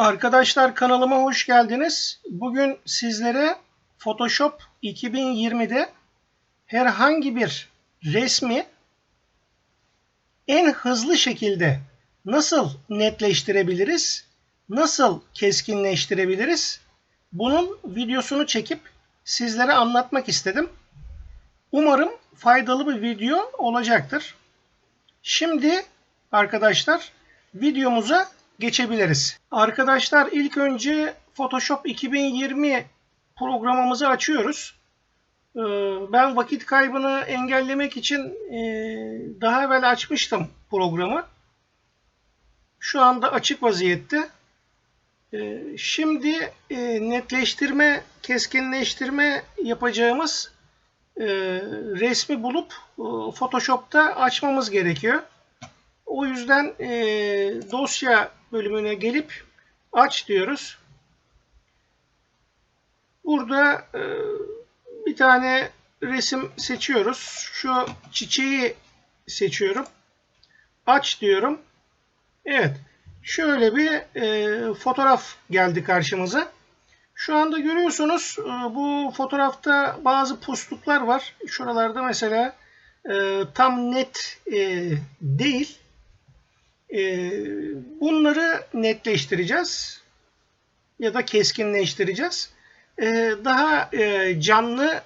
Arkadaşlar kanalıma hoş geldiniz. Bugün sizlere Photoshop 2020'de herhangi bir resmi en hızlı şekilde nasıl netleştirebiliriz, nasıl keskinleştirebiliriz bunun videosunu çekip sizlere anlatmak istedim. Umarım faydalı bir video olacaktır. Şimdi arkadaşlar videomuza geçebiliriz. Arkadaşlar ilk önce Photoshop 2020 programımızı açıyoruz. Ee, Ben vakit kaybını engellemek için e, daha evvel açmıştım programı. Şu anda açık vaziyette. Ee, Şimdi e, netleştirme, keskinleştirme yapacağımız e, resmi bulup Photoshop'ta açmamız gerekiyor. O yüzden e, dosya bölümüne gelip aç diyoruz. Burada e, bir tane resim seçiyoruz. Şu çiçeği seçiyorum. Aç diyorum. Evet. Şöyle bir e, fotoğraf geldi karşımıza. Şu anda görüyorsunuz e, bu fotoğrafta bazı pusluklar var. Şuralarda mesela e, tam net e, değil. E, bunları netleştireceğiz ya da keskinleştireceğiz. E, daha e, canlı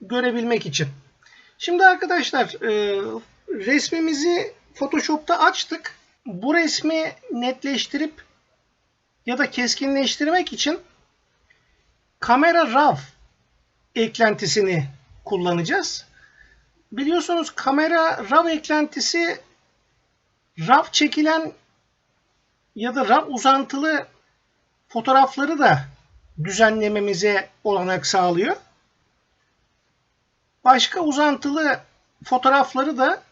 görebilmek için. Şimdi arkadaşlar e, resmimizi Photoshop'ta açtık. Bu resmi netleştirip ya da keskinleştirmek için kamera RAW eklentisini kullanacağız. Biliyorsunuz kamera RAW eklentisi RAW çekilen ya da RAW uzantılı fotoğrafları da düzenlememize olanak sağlıyor. Başka uzantılı fotoğrafları da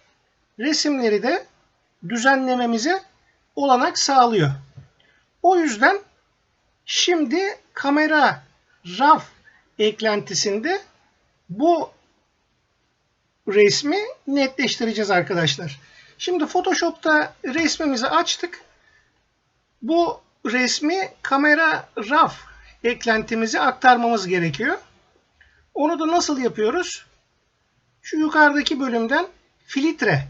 resimleri de düzenlememize olanak sağlıyor. O yüzden şimdi kamera RAW eklentisinde bu resmi netleştireceğiz arkadaşlar. Şimdi Photoshop'ta resmimizi açtık. Bu resmi kamera RAW eklentimize aktarmamız gerekiyor. Onu da nasıl yapıyoruz? Şu yukarıdaki bölümden filtre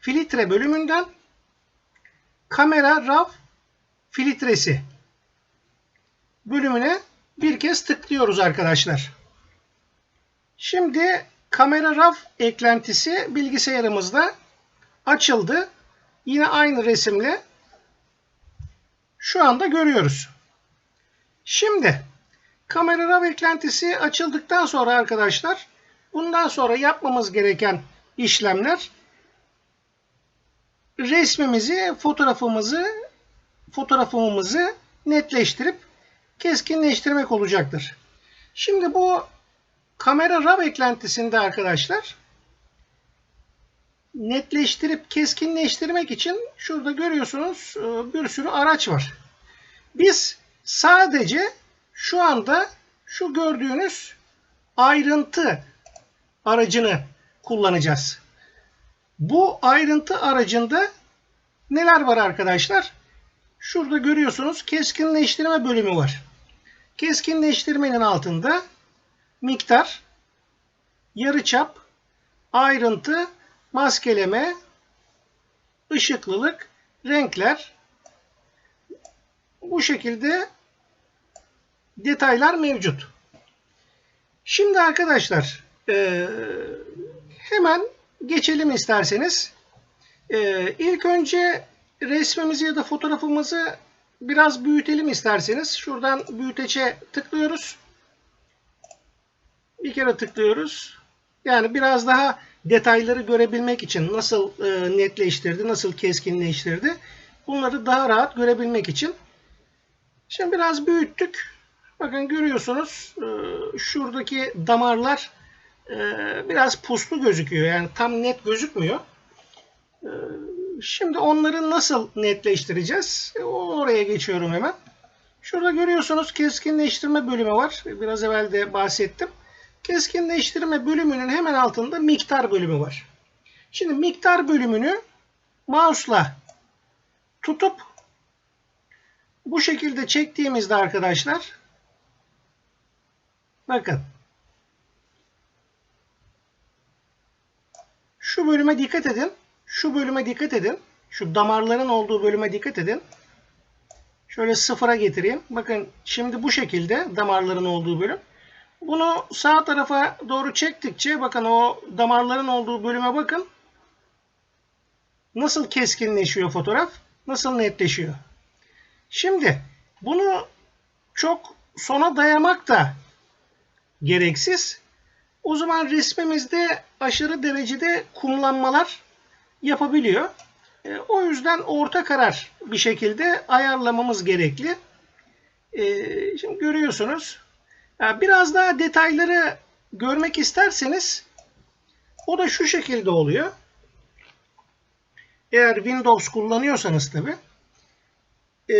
filtre bölümünden kamera RAW filtresi bölümüne bir kez tıklıyoruz arkadaşlar. Şimdi kamera RAW eklentisi bilgisayarımızda açıldı. Yine aynı resimle şu anda görüyoruz. Şimdi kamera RAW eklentisi açıldıktan sonra arkadaşlar bundan sonra yapmamız gereken işlemler resmimizi, fotoğrafımızı, fotoğrafımızı netleştirip keskinleştirmek olacaktır. Şimdi bu kamera RAW eklentisinde arkadaşlar netleştirip keskinleştirmek için şurada görüyorsunuz e, bir sürü araç var. Biz sadece şu anda şu gördüğünüz ayrıntı aracını kullanacağız. Bu ayrıntı aracında neler var arkadaşlar? Şurada görüyorsunuz keskinleştirme bölümü var. Keskinleştirmenin altında miktar, yarıçap, ayrıntı, maskeleme, ışıklılık, renkler bu şekilde detaylar mevcut. Şimdi arkadaşlar e, hemen geçelim isterseniz. E, ilk önce resmimizi ya da fotoğrafımızı biraz büyütelim isterseniz. Şuradan büyüteçe tıklıyoruz. Bir kere tıklıyoruz. Yani biraz daha detayları görebilmek için nasıl e, netleştirdi, nasıl keskinleştirdi. Bunları daha rahat görebilmek için. Şimdi biraz büyüttük. Bakın görüyorsunuz e, şuradaki damarlar e, biraz puslu gözüküyor. Yani tam net gözükmüyor. Şimdi onları nasıl netleştireceğiz? Oraya geçiyorum hemen. Şurada görüyorsunuz keskinleştirme bölümü var. Biraz evvel de bahsettim. Keskinleştirme bölümünün hemen altında miktar bölümü var. Şimdi miktar bölümünü mouse'la tutup Bu şekilde çektiğimizde arkadaşlar bakın şu bölüme dikkat edin. Şu bölüme dikkat edin. Şu damarların olduğu bölüme dikkat edin. Şöyle sıfıra getireyim. Bakın şimdi bu şekilde damarların olduğu bölüm. Bunu sağ tarafa doğru çektikçe bakın o damarların olduğu bölüme bakın. Nasıl keskinleşiyor fotoğraf? Nasıl netleşiyor? Şimdi bunu çok sona dayamak da gereksiz. O zaman resmimizde aşırı derecede kumlanmalar yapabiliyor. E, o yüzden orta karar bir şekilde ayarlamamız gerekli. E, şimdi görüyorsunuz. Biraz daha detayları görmek isterseniz o da şu şekilde oluyor. Eğer Windows kullanıyorsanız tabi. E,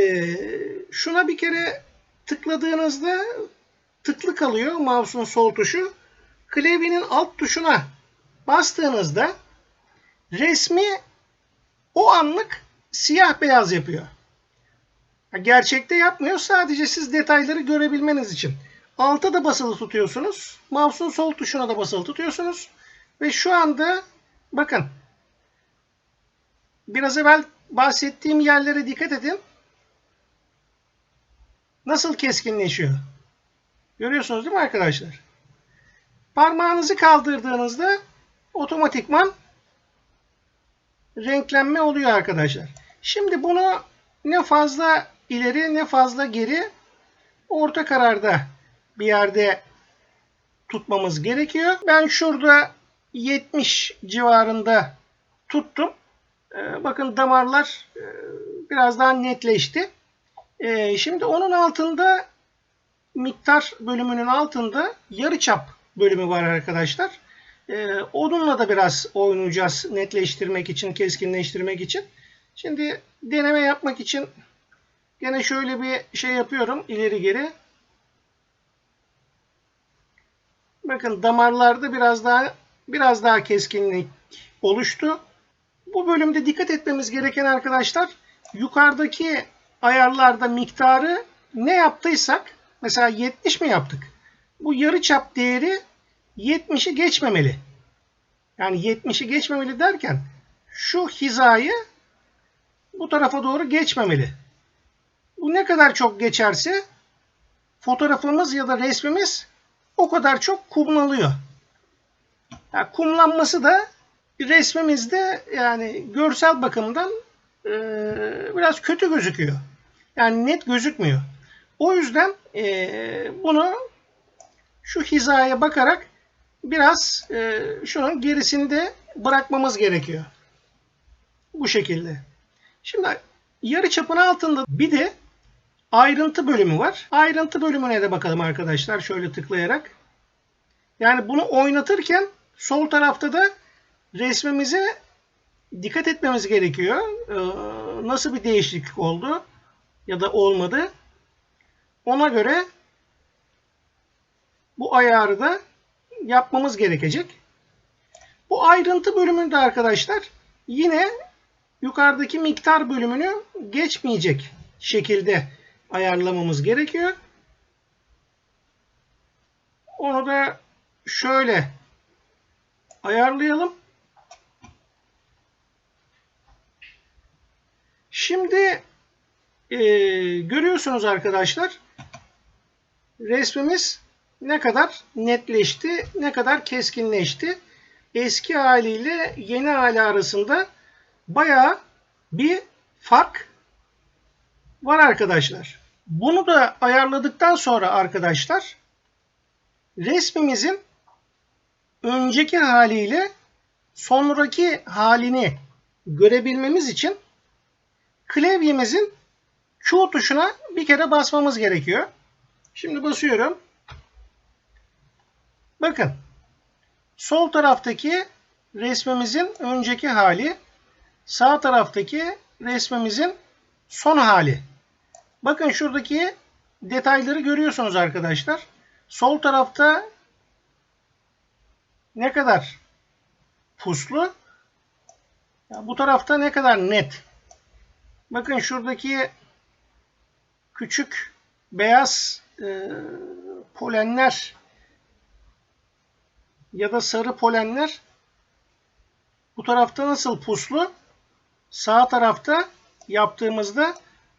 şuna bir kere tıkladığınızda tıklı kalıyor mouse'un sol tuşu. Klavyenin alt tuşuna bastığınızda resmi o anlık siyah beyaz yapıyor. Gerçekte yapmıyor. Sadece siz detayları görebilmeniz için. Alta da basılı tutuyorsunuz. Mouse'un sol tuşuna da basılı tutuyorsunuz. Ve şu anda bakın biraz evvel bahsettiğim yerlere dikkat edin. Nasıl keskinleşiyor? Görüyorsunuz değil mi arkadaşlar? Parmağınızı kaldırdığınızda otomatikman renklenme oluyor arkadaşlar. Şimdi bunu ne fazla ileri ne fazla geri orta kararda bir yerde tutmamız gerekiyor. Ben şurada 70 civarında tuttum. Ee, bakın damarlar e, biraz daha netleşti. Ee, şimdi onun altında miktar bölümünün altında yarıçap bölümü var arkadaşlar. Ee, onunla da biraz oynayacağız netleştirmek için, keskinleştirmek için. Şimdi deneme yapmak için gene şöyle bir şey yapıyorum ileri geri. Bakın damarlarda biraz daha biraz daha keskinlik oluştu. Bu bölümde dikkat etmemiz gereken arkadaşlar yukarıdaki ayarlarda miktarı ne yaptıysak mesela 70 mi yaptık? Bu yarı çap değeri 70'i geçmemeli. Yani 70'i geçmemeli derken şu hizayı bu tarafa doğru geçmemeli. Bu ne kadar çok geçerse fotoğrafımız ya da resmimiz o kadar çok kumlanıyor. Yani kumlanması da resmimizde yani görsel bakımdan e, biraz kötü gözüküyor. Yani net gözükmüyor. O yüzden e, bunu şu hizaya bakarak biraz e, şunun gerisinde bırakmamız gerekiyor. Bu şekilde. Şimdi yarı çapın altında bir de ayrıntı bölümü var. Ayrıntı bölümüne de bakalım arkadaşlar şöyle tıklayarak. Yani bunu oynatırken sol tarafta da resmimize dikkat etmemiz gerekiyor. Ee, nasıl bir değişiklik oldu ya da olmadı. Ona göre bu ayarı da yapmamız gerekecek. Bu ayrıntı bölümünde arkadaşlar yine yukarıdaki miktar bölümünü geçmeyecek şekilde ayarlamamız gerekiyor. Onu da şöyle ayarlayalım. Şimdi e, görüyorsunuz arkadaşlar resmimiz ne kadar netleşti, ne kadar keskinleşti. Eski haliyle yeni hali arasında bayağı bir fark var arkadaşlar. Bunu da ayarladıktan sonra arkadaşlar resmimizin önceki haliyle sonraki halini görebilmemiz için klavyemizin Q tuşuna bir kere basmamız gerekiyor. Şimdi basıyorum. Bakın. Sol taraftaki resmimizin önceki hali, sağ taraftaki resmimizin son hali. Bakın şuradaki detayları görüyorsunuz arkadaşlar. Sol tarafta ne kadar puslu, bu tarafta ne kadar net. Bakın şuradaki küçük beyaz e, polenler ya da sarı polenler bu tarafta nasıl puslu? Sağ tarafta yaptığımızda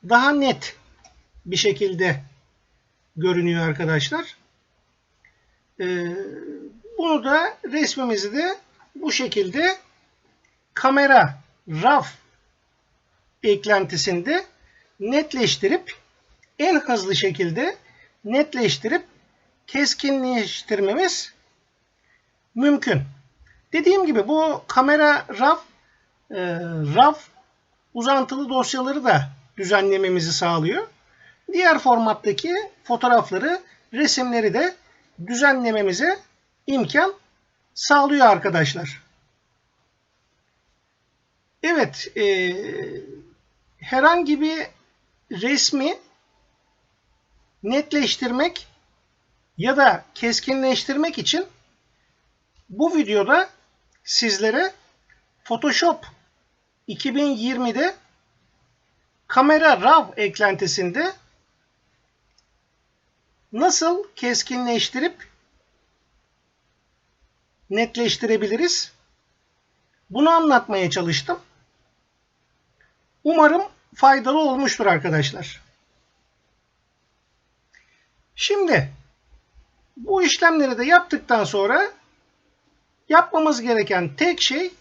daha net bir şekilde görünüyor arkadaşlar. Ee, bunu da resmimizi de bu şekilde kamera RAW eklentisinde netleştirip en hızlı şekilde netleştirip keskinleştirmemiz mümkün. Dediğim gibi bu kamera RAW e, RAW uzantılı dosyaları da düzenlememizi sağlıyor. Diğer formattaki fotoğrafları, resimleri de düzenlememize imkan sağlıyor arkadaşlar. Evet, e, herhangi bir resmi netleştirmek ya da keskinleştirmek için bu videoda sizlere Photoshop 2020'de kamera RAW eklentisinde nasıl keskinleştirip netleştirebiliriz? Bunu anlatmaya çalıştım. Umarım faydalı olmuştur arkadaşlar. Şimdi bu işlemleri de yaptıktan sonra yapmamız gereken tek şey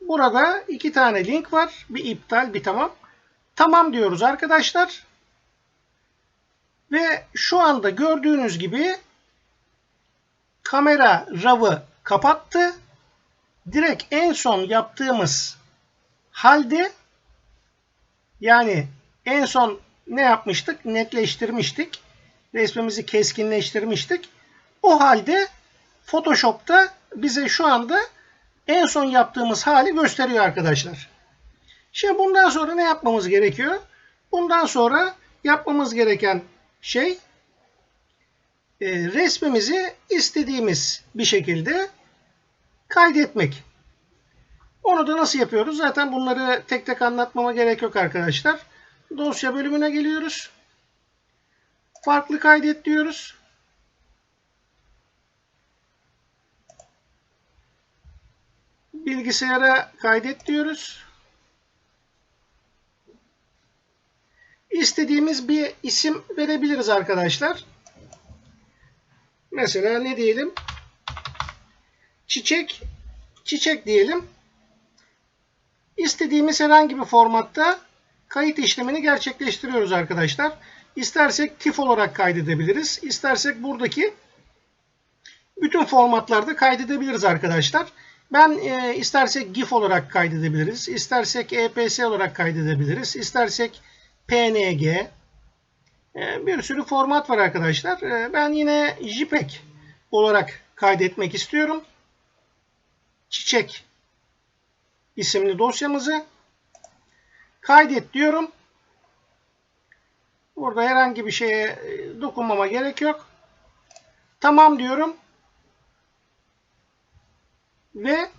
burada iki tane link var. Bir iptal bir tamam. Tamam diyoruz arkadaşlar. Ve şu anda gördüğünüz gibi kamera RAW'ı kapattı. Direkt en son yaptığımız halde yani en son ne yapmıştık? Netleştirmiştik. Resmimizi keskinleştirmiştik. O halde Photoshop'ta bize şu anda en son yaptığımız hali gösteriyor arkadaşlar. Şimdi bundan sonra ne yapmamız gerekiyor? Bundan sonra yapmamız gereken şey e, resmimizi istediğimiz bir şekilde kaydetmek. Onu da nasıl yapıyoruz? Zaten bunları tek tek anlatmama gerek yok arkadaşlar. Dosya bölümüne geliyoruz. Farklı kaydet diyoruz. Bilgisayara kaydet diyoruz. İstediğimiz bir isim verebiliriz arkadaşlar. Mesela ne diyelim? Çiçek, çiçek diyelim. İstediğimiz herhangi bir formatta kayıt işlemini gerçekleştiriyoruz arkadaşlar. İstersek TIFF olarak kaydedebiliriz. İstersek buradaki bütün formatlarda kaydedebiliriz arkadaşlar. Ben e, istersek GIF olarak kaydedebiliriz. İstersek EPS olarak kaydedebiliriz. İstersek PNG. E, bir sürü format var arkadaşlar. E, ben yine JPEG olarak kaydetmek istiyorum. Çiçek isimli dosyamızı kaydet diyorum. Burada herhangi bir şeye e, dokunmama gerek yok. Tamam diyorum. Ve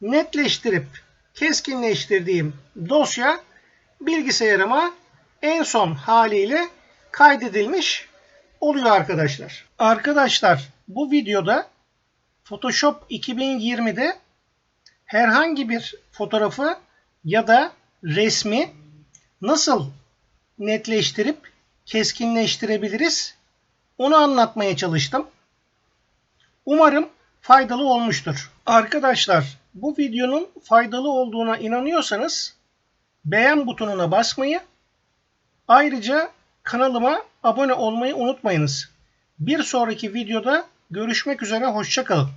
netleştirip keskinleştirdiğim dosya bilgisayarıma en son haliyle kaydedilmiş oluyor arkadaşlar. Arkadaşlar bu videoda Photoshop 2020'de herhangi bir fotoğrafı ya da resmi nasıl netleştirip keskinleştirebiliriz onu anlatmaya çalıştım. Umarım faydalı olmuştur. Arkadaşlar bu videonun faydalı olduğuna inanıyorsanız beğen butonuna basmayı ayrıca kanalıma abone olmayı unutmayınız. Bir sonraki videoda görüşmek üzere hoşçakalın.